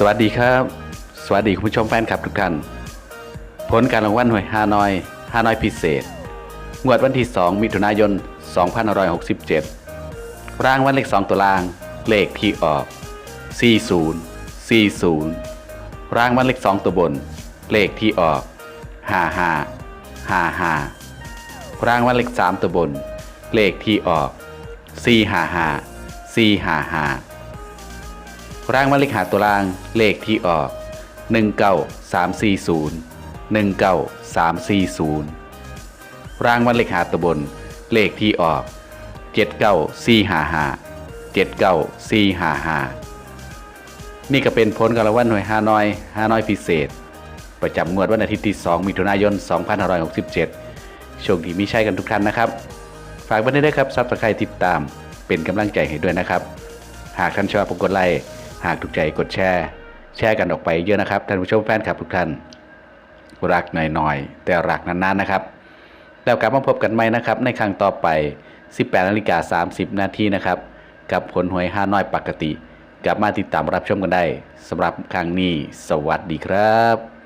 สวัสดีครับ สวัสดีคุณผู้ชมแฟนคลับทุกท่าน ผลการรางวัลหน่วยฮานอยฮานอยพิเศษ งวดวันที่ 2 มิถุนายน 2567 รางวัลเลข 2 ตัวล่าง เลขที่ออก 40 40 รางวัลเลข 2 ตัวบน เลขที่ออก 55 55 รางวัลเลข 3 ตัวบน เลขที่ออก 455 455 ร่างวัลเลขหาตัวรางเลขที่ออก 19340 19340 ร่างวัลเลขหาตัวบน เลขที่ออก 79455 79455 นี่ก็เป็นผลการวัลหน่วยฮานอยฮานอยพิเศษ ประจำงวดวันอาทิตย์ที่ 2 มิถุนายน 2567 โชคดีมีใช้กันทุกท่านนะครับ ฝากไว้ด้วยครับซับสไครต์ติดตามเป็นกำลังใจให้ด้วยนะครับ หากท่านชอบกดไลค์ หากถูกใจกดแชร์ แชร์กันออกไปเยอะนะครับท่านผู้ชมแฟนคลับทุกท่านรักหน่อยๆ แต่รักนานๆนะครับ แล้วกลับมาพบกันใหม่นะครับ ในครั้งต่อไป 18นาฬิกา30 นาทีนะครับ กับผลหวยห้าน้อยปกติ กลับมาติดตามรับชมกันได้สำหรับครั้งนี้ สวัสดีครับ